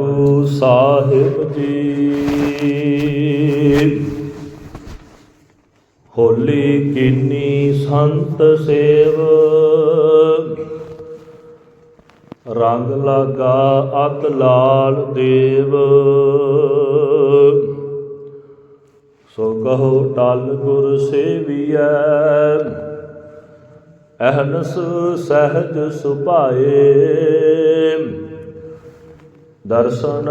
ਗੁਰੂ ਸਾਹਿਬ ਜੀ। ਹੋਲੀ ਕੀਨੀ ਸੰਤ ਸੇਵ। ਰੰਗ ਲਾਗਾ ਅਤ ਲਾਲ ਦੇਵ। ਸੋ ਕਹੋ ਟਲ ਗੁਰ ਸੇਵੀਐ। ਅਹਨਸ ਸਹਿਜ ਸੁਭਾਏ। ਦਰਸ਼ਨ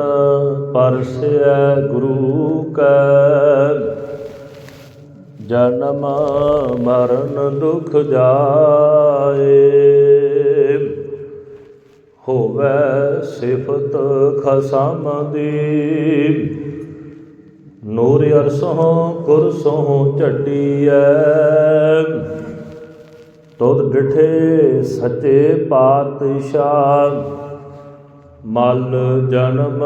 ਪਰਸੈ ਗੁਰੂ ਕੈ। ਜਨਮ ਮਰਨ ਦੁਖ ਜਾਏ। ਹੋਵੇ ਸਿਫਤ ਖਸਮ ਦੀ। ਨੂਰ ਅਰਸੋਂ ਕੁਰਸੋਂ ਝੱਡੀਐ। ਤੁਧ ਡਿਠੇ ਸੱਚੇ ਪਾਤਸ਼ਾਹ। ਮਲ ਜਨਮ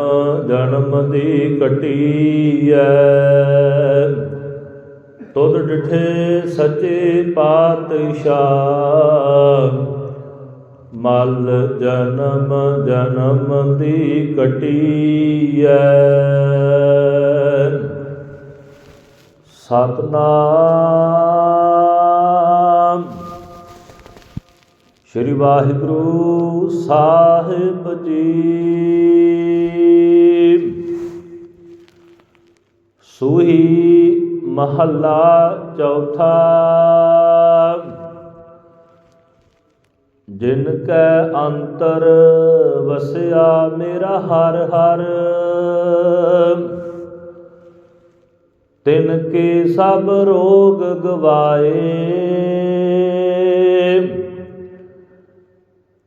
ਜਨਮ ਦੀ ਕਟੀਐ ਤੁਧ ਡਿਠੇ ਸੱਚੇ ਪਾਤਸ਼ਾਹ। ਮਲ ਜਨਮ ਜਨਮ ਦੀ ਕਟੀਐ ਸਤਨਾਮ। ਸ਼੍ਰੀ ਵਾਹਿਗੁਰੂ ਸਾਹਿਬ ਜੀ। ਸੂਹੀ ਮਹੱਲਾ ਚੌਥਾ। ਜਿਨ ਕੈ ਅੰਤਰ ਵਸਿਆ ਮੇਰਾ ਹਰ ਹਰ। ਤਿਨ ਕੇ ਸਭ ਰੋਗ ਗਵਾਏ।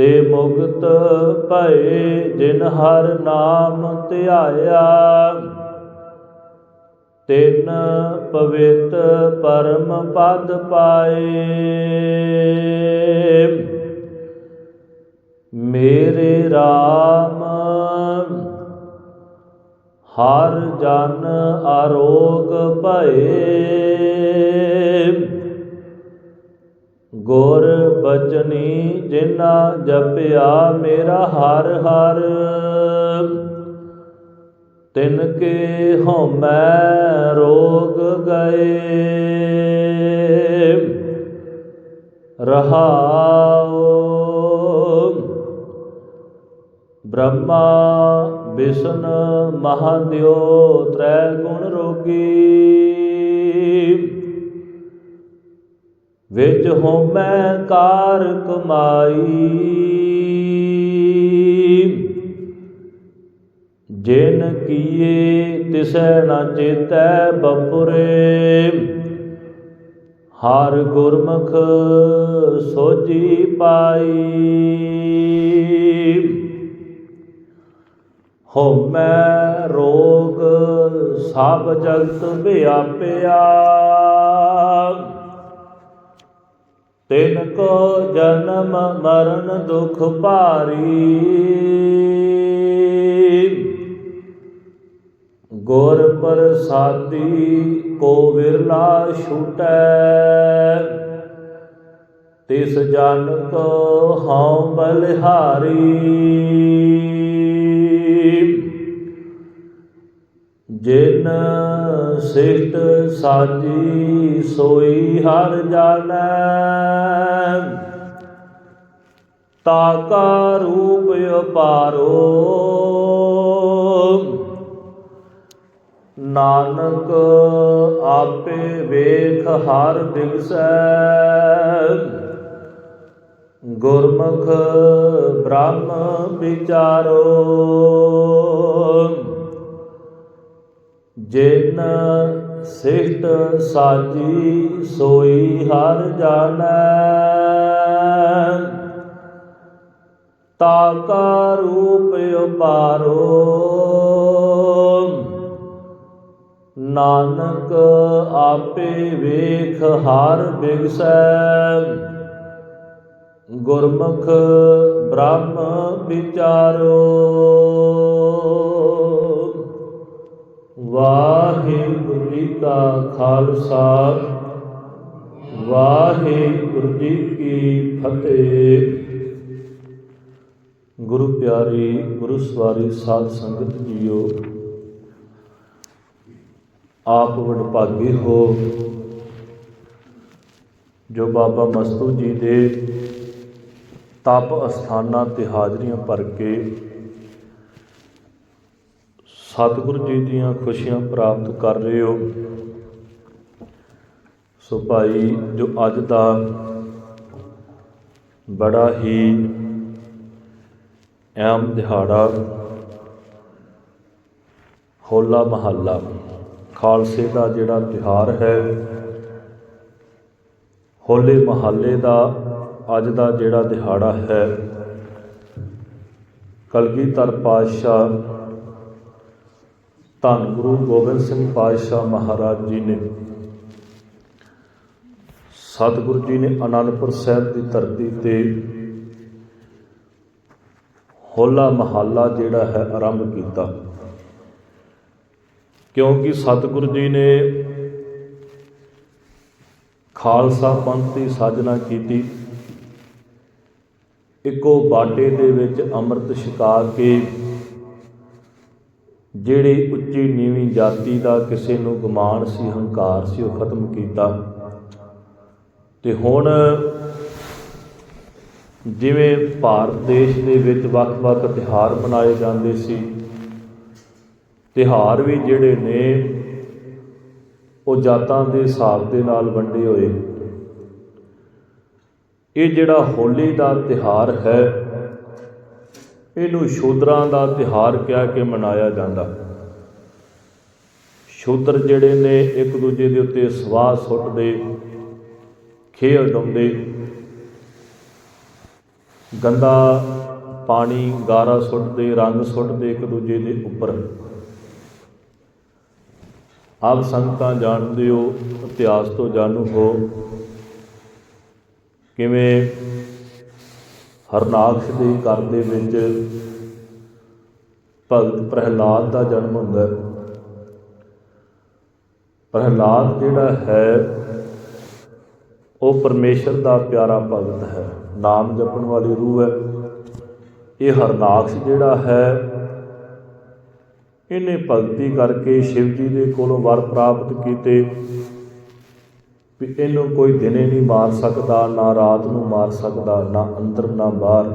ਤੇ ਮੁਕਤ ਭਏ ਜਿਨ ਹਰ ਨਾਮ ਧਿਆਇਆ। ਤਿਨ ਪਵਿੱਤ ਪਰਮ ਪਦ ਪਾਏ। ਮੇਰੇ RAM ਹਰ ਜਨ ਆਰੋਗ ਭਏ। ਗੁਰ ਬਚਨੀ ਜਿਨਾ ਜਪਿਆ ਮੇਰਾ ਹਰ ਹਰ। ਤਿਨ ਕੇ ਹਉਮੈ ਰੋਗ ਗਏ। ਰਹਾਉ। ਬ੍ਰਹਮਾ ਵਿਸ਼ਨ ਮਹਾਦੇਵ ਤ੍ਰੈ ਗੁਣ ਰੋਗੀ। ਵਿੱਚ ਹਉਮੈ ਕਾਰ ਕਮਾਈ। ਜਿਨ ਕੀਏ ਤਿਸੈ ਨ ਚੇਤੈ ਬਪੁਰੇ। ਹਰ ਗੁਰਮੁਖ ਸੋਜੀ ਪਾਈ। ਹਉਮੈ ਰੋਗ ਸਭ ਜਗਤ ਵਿਆਪਿਆ। ਤਿਨ ਕੋ ਜਨਮ ਮਰਨ ਦੁਖ ਭਾਰੀ। ਗੁਰ ਪ੍ਰਸਾਦੀ ਕੋ ਵਿਰਲਾ ਛੂਟੈ। ਤਿਸ ਜਨ ਕੋ ਹਉ ਬਲਿਹਾਰੀ। ਜਿਨ ਸਿਫਤ ਸਾਜੀ ਸੋਈ ਹਰ ਜਾਣੈ ਤਾਕਾ ਰੂਪ ਅਪਾਰੋ। ਨਾਨਕ ਆਪੇ ਵੇਖ ਹਰ ਦਿਸੈ ਗੁਰਮੁਖ ਬ੍ਰਹਮ ਵਿਚਾਰੋ। ਜਿਨ ਸਿਫਤ ਸਾਜੀ ਸੋਈ ਹਰ ਜਾਣੈ। ਤਾਕਾ ਰੂਪ ਉਪਾਰੋ। ਨਾਨਕ ਆਪੇ ਵੇਖ ਹਰ ਬਿਗਸੈ। ਗੁਰਮੁਖ ਬ੍ਰਹਮ ਵਿਚਾਰੋ। ਵਾਹਿਗੁਰੂ ਜੀ ਕਾ ਖਾਲਸਾ, ਵਾਹਿਗੁਰੂ ਜੀ ਕੀ ਫਤਿਹ। ਗੁਰੂ ਪਿਆਰੀ, ਗੁਰੂ ਸਵਾਰੀ ਸਾਧ ਸੰਗਤ ਜੀਓ, ਆਪ ਵਡਭਾਗੇ ਹੋ, ਜੋ ਬਾਬਾ ਮਸਤੂ ਜੀ ਦੇ ਤਪ ਅਸਥਾਨਾਂ ਤੇ ਹਾਜ਼ਰੀਆਂ ਭਰ ਕੇ ਸਤਿਗੁਰੂ ਜੀ ਦੀਆਂ ਖੁਸ਼ੀਆਂ ਪ੍ਰਾਪਤ ਕਰ ਰਹੇ ਹੋ। ਸੋ ਭਾਈ, ਜੋ ਅੱਜ ਦਾ ਬੜਾ ਹੀ ਅਹਿਮ ਦਿਹਾੜਾ, ਹੋਲਾ ਮਹੱਲਾ, ਖਾਲਸੇ ਦਾ ਜਿਹੜਾ ਤਿਹਾਰ ਹੈ, ਹੋਲੇ ਮਹੱਲੇ ਦਾ ਅੱਜ ਦਾ ਜਿਹੜਾ ਦਿਹਾੜਾ ਹੈ ਕਲਗੀਧਰ ਪਾਤਸ਼ਾਹ ਧੰਨ ਗੁਰੂ ਗੋਬਿੰਦ ਸਿੰਘ ਪਾਤਸ਼ਾਹ ਮਹਾਰਾਜ ਜੀ ਨੇ। ਸਤਿਗੁਰੂ ਜੀ ਨੇ ਅਨੰਦਪੁਰ ਸਾਹਿਬ ਦੀ ਧਰਤੀ ਤੇ ਹੋਲਾ ਮਹੱਲਾ ਜਿਹੜਾ ਹੈ ਆਰੰਭ ਕੀਤਾ। ਕਿਉਂਕਿ ਸਤਿਗੁਰੂ ਜੀ ਨੇ ਖਾਲਸਾ ਪੰਥ ਦੀ ਸਾਜਨਾ ਕੀਤੀ। ਇੱਕੋ ਬਾਟੇ ਦੇ ਵਿੱਚ ਅੰਮ੍ਰਿਤ ਛਕਾ ਕੇ ਜਿਹੜੇ ਉੱਚੀ ਨੀਵੀਂ ਜਾਤੀ ਦਾ ਕਿਸੇ ਨੂੰ ਗੁਮਾਨ ਸੀ, ਹੰਕਾਰ ਸੀ, ਉਹ ਖਤਮ ਕੀਤਾ। ਤੇ ਹੁਣ ਜਿਵੇਂ ਭਾਰਤ ਦੇਸ਼ ਦੇ ਵਿੱਚ ਵੱਖ-ਵੱਖ ਤਿਹਾਰ ਮਨਾਏ ਜਾਂਦੇ ਸੀ ਤਿਹਾਰ ਵੀ ਜਿਹੜੇ ਨੇ, ਉਹ ਜਾਤਾਂ ਦੇ ਹਿਸਾਬ ਦੇ ਨਾਲ ਵੰਡੇ ਹੋਏ। ਇਹ ਜਿਹੜਾ ਹੋਲੀ ਦਾ ਤਿਹਾਰ ਹੈ ਇਹਨੂੰ ਸ਼ੂਦਰਾਂ ਦਾ ਤਿਹਾਰ ਕਿਹਾ ਕੇ ਮਨਾਇਆ ਜਾਂਦਾ। ਸ਼ੂਦਰ ਜਿਹੜੇ ਨੇ, ਇੱਕ ਦੂਜੇ ਦੇ ਉੱਤੇ ਸਵਾਹ ਸੁੱਟਦੇ, ਖੇਲ ਡਾਉਂਦੇ। ਗੰਦਾ ਪਾਣੀ, ਗਾਰਾ ਸੁੱਟਦੇ, ਰੰਗ ਸੁੱਟਦੇ ਇੱਕ ਦੂਜੇ ਦੇ ਉੱਪਰ। ਆਪ ਸੰਗਤਾਂ ਜਾਣਦੇ ਹੋ, ਇਤਿਹਾਸ ਤੋਂ ਜਾਣੂ ਹੋ ਕਿਵੇਂ ਹਰਨਾਕਸ਼ ਦੇ ਘਰ ਦੇ ਵਿੱਚ ਭਗਤ ਪ੍ਰਹਿਲਾਦ ਦਾ ਜਨਮ ਹੁੰਦਾ ਹੈ। ਪ੍ਰਹਿਲਾਦ ਜਿਹੜਾ ਹੈ, ਉਹ ਪਰਮੇਸ਼ਰ ਦਾ ਪਿਆਰਾ ਭਗਤ ਹੈ। ਨਾਮ ਜਪਣ ਵਾਲੀ ਰੂਹ ਹੈ। ਇਹ ਹਰਨਾਕਸ਼ ਜਿਹੜਾ ਹੈ, ਇਹਨੇ ਭਗਤੀ ਕਰਕੇ ਸ਼ਿਵ ਜੀ ਦੇ ਕੋਲੋਂ ਵਰ ਪ੍ਰਾਪਤ ਕੀਤੇ। ਵੀ ਇਹਨੂੰ ਕੋਈ ਦਿਨੇ ਨਹੀਂ ਮਾਰ ਸਕਦਾ, ਨਾ ਰਾਤ ਨੂੰ ਮਾਰ ਸਕਦਾ, ਨਾ ਅੰਦਰ, ਨਾ ਬਾਹਰ।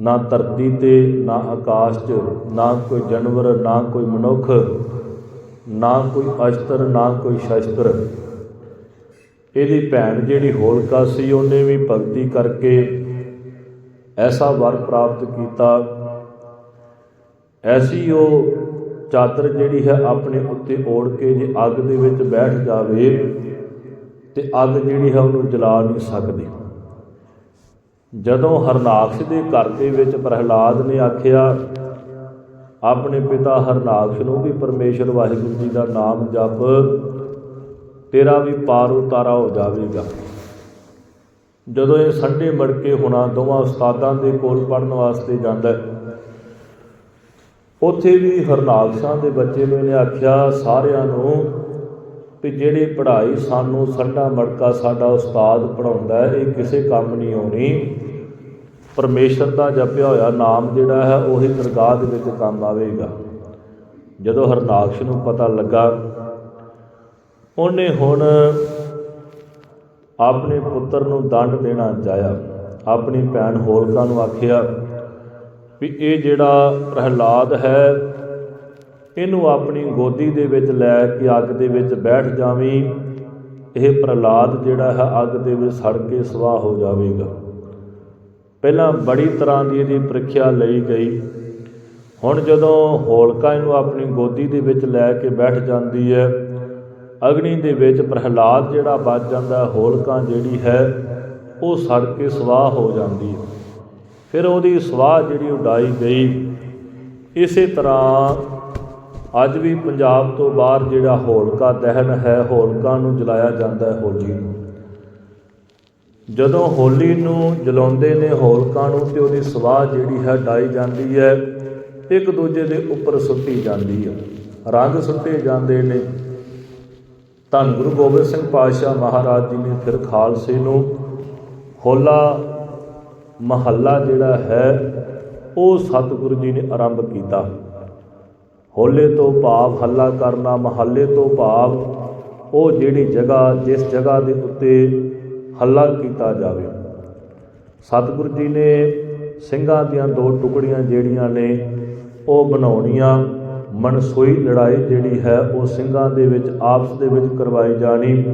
ਨਾ ਧਰਤੀ ਤੇ, ਨਾ ਆਕਾਸ਼ 'ਚ, ਨਾ ਕੋਈ ਜਾਨਵਰ, ਨਾ ਕੋਈ ਮਨੁੱਖ, ਨਾ ਕੋਈ ਅਸਤਰ, ਨਾ ਕੋਈ ਸ਼ਸਤਰ। ਇਹਦੀ ਭੈਣ ਜਿਹੜੀ ਹੋਲਕਾ ਸੀ, ਉਹਨੇ ਵੀ ਭਗਤੀ ਕਰਕੇ ਐਸਾ ਵਰ ਪ੍ਰਾਪਤ ਕੀਤਾ। ਐਸੀ ਉਹ ਚਾਦਰ ਜਿਹੜੀ ਹੈ, ਆਪਣੇ ਉੱਤੇ ਓੜ ਕੇ ਜੇ ਅੱਗ ਦੇ ਵਿੱਚ ਬੈਠ ਜਾਵੇ ਤੇ ਅੱਗ ਜਿਹੜੀ ਹੈ ਉਹਨੂੰ ਜਲਾ ਨਹੀਂ ਸਕਦੀ। ਜਦੋਂ ਹਰਨਾਕਸ਼ ਦੇ ਘਰ ਦੇ ਵਿੱਚ ਪ੍ਰਹਿਲਾਦ ਨੇ ਆਖਿਆ, ਆਪਣੇ ਪਿਤਾ ਹਰਨਾਕਸ਼ ਨੂੰ ਵੀ ਪਰਮੇਸ਼ਰ ਵਾਹਿਗੁਰੂ ਜੀ ਦਾ ਨਾਮ ਜਪ, ਤੇਰਾ ਵੀ ਪਾਰ ਉਤਾਰਾ ਹੋ ਜਾਵੇਗਾ। ਜਦੋਂ ਇਹ ਸੰਡੇ ਮੜ ਕੇ ਹੁਣਾ ਦੋਵਾਂ ਉਸਤਾਦਾਂ ਦੇ ਕੋਲ ਪੜਨ ਵਾਸਤੇ ਜਾਂਦਾ ਉੱਥੇ ਵੀ ਹਰਨਾਕਸ਼ਾਂ ਦੇ ਬੱਚੇ ਨੇ ਇਹਨੇ ਆਖਿਆ, ਸਾਰਿਆਂ ਨੂੰ ਵੀ ਜਿਹੜੀ ਪੜ੍ਹਾਈ ਸਾਨੂੰ ਸੰਡਾ ਮੜਕਾ ਸਾਡਾ ਉਸਤਾਦ ਪੜਾਉਂਦਾ ਹੈ, ਇਹ ਕਿਸੇ ਕੰਮ ਨਹੀਂ ਆਉਣੀ। ਪਰਮੇਸ਼ਰ ਦਾ ਜਪਿਆ ਹੋਇਆ ਨਾਮ ਜਿਹੜਾ ਹੈ, ਉਹੀ ਦਰਗਾਹ ਦੇ ਵਿੱਚ ਕੰਮ ਆਵੇਗਾ। ਜਦੋਂ ਹਰਨਾਕਸ਼ ਨੂੰ ਪਤਾ ਲੱਗਾ, ਉਹਨੇ ਹੁਣ ਆਪਣੇ ਪੁੱਤਰ ਨੂੰ ਦੰਡ ਦੇਣਾ ਚਾਹਿਆ ਆਪਣੀ ਭੈਣ ਹੋਲਕਾ ਨੂੰ ਆਖਿਆ ਵੀ ਇਹ ਜਿਹੜਾ ਪ੍ਰਹਿਲਾਦ ਹੈ ਇਹਨੂੰ ਆਪਣੀ ਗੋਦੀ ਦੇ ਵਿੱਚ ਲੈ ਕੇ ਅੱਗ ਦੇ ਵਿੱਚ ਬੈਠ ਜਾਵੀਂ? ਇਹ ਪ੍ਰਹਿਲਾਦ ਜਿਹੜਾ ਹੈ ਅੱਗ ਦੇ ਵਿੱਚ ਸੜ ਕੇ ਸਵਾਹ ਹੋ ਜਾਵੇਗਾ। ਪਹਿਲਾਂ ਬੜੀ ਤਰ੍ਹਾਂ ਦੀ ਇਹਦੀ ਪ੍ਰੀਖਿਆ ਲਈ ਗਈ। ਹੁਣ ਜਦੋਂ ਹੋਲਕਾ ਇਹਨੂੰ ਆਪਣੀ ਗੋਦੀ ਦੇ ਵਿੱਚ ਲੈ ਕੇ ਬੈਠ ਜਾਂਦੀ ਹੈ, ਅਗਨੀ ਦੇ ਵਿੱਚ ਪ੍ਰਹਲਾਦ ਜਿਹੜਾ ਬਚ ਜਾਂਦਾ ਹੋਲਕਾ ਜਿਹੜੀ ਹੈ, ਉਹ ਸੜ ਕੇ ਸਵਾਹ ਹੋ ਜਾਂਦੀ ਹੈ। ਫਿਰ ਉਹਦੀ ਸਵਾਹ ਜਿਹੜੀ ਉਡਾਈ ਗਈ। ਇਸੇ ਤਰ੍ਹਾਂ ਅੱਜ ਵੀ ਪੰਜਾਬ ਤੋਂ ਬਾਹਰ ਜਿਹੜਾ ਹੋਲਕਾ ਦਹਨ ਹੈ ਹੋਲਕਾ ਨੂੰ ਜਲਾਇਆ ਜਾਂਦਾ ਹੈ ਹੋਲੀ ਨੂੰ। ਜਦੋਂ ਹੋਲੀ ਨੂੰ ਜਲਾਉਂਦੇ ਨੇ ਹੋਲਕਾਂ ਨੂੰ ਤੇ ਉਹਦੀ ਸਵਾਹ ਜਿਹੜੀ ਹੈ ਡਾਈ ਜਾਂਦੀ ਹੈ, ਇੱਕ ਦੂਜੇ ਦੇ ਉੱਪਰ ਸੁੱਟੀ ਜਾਂਦੀ ਹੈ, ਰੰਗ ਸੁੱਟੇ ਜਾਂਦੇ ਨੇ। ਧੰਨ ਗੁਰੂ ਗੋਬਿੰਦ ਸਿੰਘ ਪਾਤਸ਼ਾਹ ਮਹਾਰਾਜ ਜੀ ਨੇ ਫਿਰ ਖਾਲਸੇ ਨੂੰ ਹੋਲਾ ਮਹੱਲਾ ਜਿਹੜਾ ਹੈ, ਉਹ ਸਤਿਗੁਰੂ ਜੀ ਨੇ ਆਰੰਭ ਕੀਤਾ। ਹੋਲੇ ਤੋਂ ਭਾਵ ਹੱਲਾ ਕਰਨਾ, ਮਹੱਲੇ ਤੋਂ ਭਾਵ ਉਹ ਜਿਹੜੀ ਜਗ੍ਹਾ, ਜਿਸ ਜਗ੍ਹਾ ਦੇ ਉੱਤੇ ਹੱਲਾ ਕੀਤਾ ਜਾਵੇ। ਸਤਿਗੁਰੂ ਜੀ ਨੇ ਸਿੰਘਾਂ ਦੀਆਂ ਦੋ ਟੁਕੜੀਆਂ ਜਿਹੜੀਆਂ ਨੇ, ਉਹ ਬਣਾਉਣੀਆਂ। ਮਨਸੋਈ ਲੜਾਈ ਜਿਹੜੀ ਹੈ, ਉਹ ਸਿੰਘਾਂ ਦੇ ਵਿੱਚ, ਆਪਸ ਦੇ ਵਿੱਚ ਕਰਵਾਈ ਜਾਣੀ।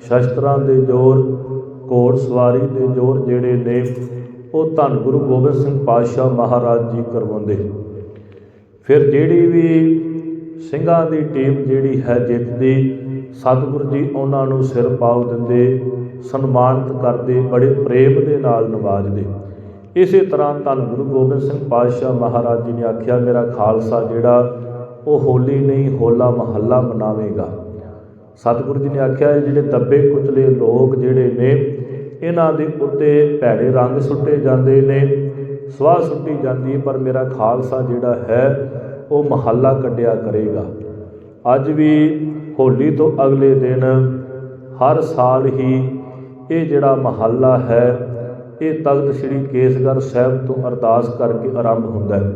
ਸ਼ਸਤਰਾਂ ਦੇ ਜ਼ੋਰ, ਘੋੜ ਸਵਾਰੀ ਦੇ ਜ਼ੋਰ ਜਿਹੜੇ ਨੇ, ਉਹ ਧੰਨ ਗੁਰੂ ਗੋਬਿੰਦ ਸਿੰਘ ਪਾਤਸ਼ਾਹ ਮਹਾਰਾਜ ਜੀ ਕਰਵਾਉਂਦੇ। ਫਿਰ ਜਿਹੜੀ ਵੀ ਸਿੰਘਾਂ ਦੀ ਟੀਮ ਜਿਹੜੀ ਹੈ ਜਿੱਤਦੀ, ਸਤਿਗੁਰੂ ਜੀ ਉਹਨਾਂ ਨੂੰ ਸਿਰ ਪਾਉ ਦਿੰਦੇ, ਸਨਮਾਨਿਤ ਕਰਦੇ, ਬੜੇ ਪ੍ਰੇਮ ਦੇ ਨਾਲ ਨਵਾਜਦੇ। ਇਸੇ ਤਰ੍ਹਾਂ ਧੰਨ ਗੁਰੂ ਗੋਬਿੰਦ ਸਿੰਘ ਪਾਤਸ਼ਾਹ ਮਹਾਰਾਜ ਜੀ ਨੇ ਆਖਿਆ, ਮੇਰਾ ਖਾਲਸਾ ਜਿਹੜਾ, ਉਹ ਹੋਲੀ ਨਹੀਂ, ਹੋਲਾ ਮਹੱਲਾ ਮਨਾਵੇਗਾ। ਸਤਿਗੁਰੂ ਜੀ ਨੇ ਆਖਿਆ, ਇਹ ਜਿਹੜੇ ਦੱਬੇ ਕੁਚਲੇ ਲੋਕ ਜਿਹੜੇ ਨੇ, ਇਹਨਾਂ ਦੇ ਉੱਤੇ ਭੈੜੇ ਰੰਗ ਸੁੱਟੇ ਜਾਂਦੇ ਨੇ ਸਵਾਹ ਸੁੱਟੀ ਜਾਂਦੀ, ਪਰ ਮੇਰਾ ਖਾਲਸਾ ਜਿਹੜਾ ਹੈ, ਉਹ ਮਹੱਲਾ ਕੱਢਿਆ ਕਰੇਗਾ। ਅੱਜ ਵੀ ਹੋਲੀ ਤੋਂ ਅਗਲੇ ਦਿਨ ਹਰ ਸਾਲ ਹੀ ਇਹ ਜਿਹੜਾ ਮਹੱਲਾ ਹੈ, ਇਹ ਤਖਤ ਸ੍ਰੀ ਕੇਸਗੜ੍ਹ ਸਾਹਿਬ ਤੋਂ ਅਰਦਾਸ ਕਰਕੇ ਆਰੰਭ ਹੁੰਦਾ ਹੈ,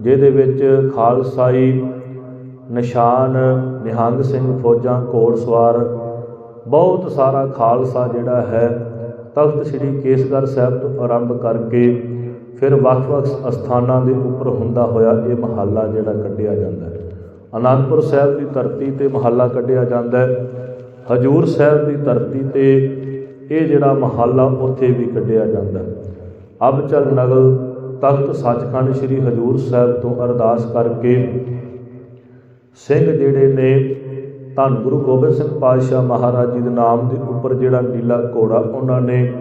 ਜਿਹਦੇ ਵਿੱਚ ਖਾਲਸਾਈ ਨਿਸ਼ਾਨ, ਨਿਹੰਗ ਸਿੰਘ ਫੌਜਾਂ ਘੋੜਸਵਾਰ ਬਹੁਤ ਸਾਰਾ ਖਾਲਸਾ ਜਿਹੜਾ ਹੈ, ਤਖਤ ਸ੍ਰੀ ਕੇਸਗੜ੍ਹ ਸਾਹਿਬ ਤੋਂ ਆਰੰਭ ਕਰਕੇ ਫਿਰ ਵੱਖ-ਵੱਖ ਅਸਥਾਨਾਂ ਦੇ ਉੱਪਰ ਹੁੰਦਾ ਹੋਇਆ ਇਹ ਮਹੱਲਾ ਜਿਹੜਾ ਕੱਢਿਆ ਜਾਂਦਾ ਹੈ। ਅਨੰਦਪੁਰ ਸਾਹਿਬ ਦੀ ਧਰਤੀ ਤੇ ਮਹੱਲਾ ਕੱਢਿਆ ਜਾਂਦਾ ਹੈ। ਹਜੂਰ ਸਾਹਿਬ ਦੀ ਧਰਤੀ ਤੇ ਇਹ ਜਿਹੜਾ ਮਹੱਲਾ ਉੱਥੇ ਵੀ ਕੱਢਿਆ ਜਾਂਦਾ ਹੈ। ਅਬ ਚਲ ਨਗਲ ਤਖਤ ਸੱਚਖੰਡ ਸ੍ਰੀ ਹਜੂਰ ਸਾਹਿਬ ਤੋਂ ਅਰਦਾਸ ਕਰਕੇ ਸਿੰਘ ਜਿਹੜੇ ਨੇ ਧੰਨ ਗੁਰੂ ਗੋਬਿੰਦ ਸਿੰਘ ਪਾਤਸ਼ਾਹ ਮਹਾਰਾਜ ਜੀ ਦੇ ਨਾਮ ਦੇ ਉੱਪਰ ਜਿਹੜਾ ਨੀਲਾ ਘੋੜਾ ਉਹਨਾਂ ਨੇ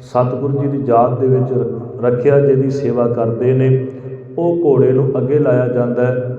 ਸਤਿਗੁਰੂ ਜੀ ਦੀ ਯਾਦ ਦੇ ਵਿੱਚ ਰੱਖਿਆ ਜਿਹਦੀ ਸੇਵਾ ਕਰਦੇ ਨੇ ਉਹ ਘੋੜੇ ਨੂੰ ਅੱਗੇ ਲਾਇਆ ਜਾਂਦਾ ਹੈ।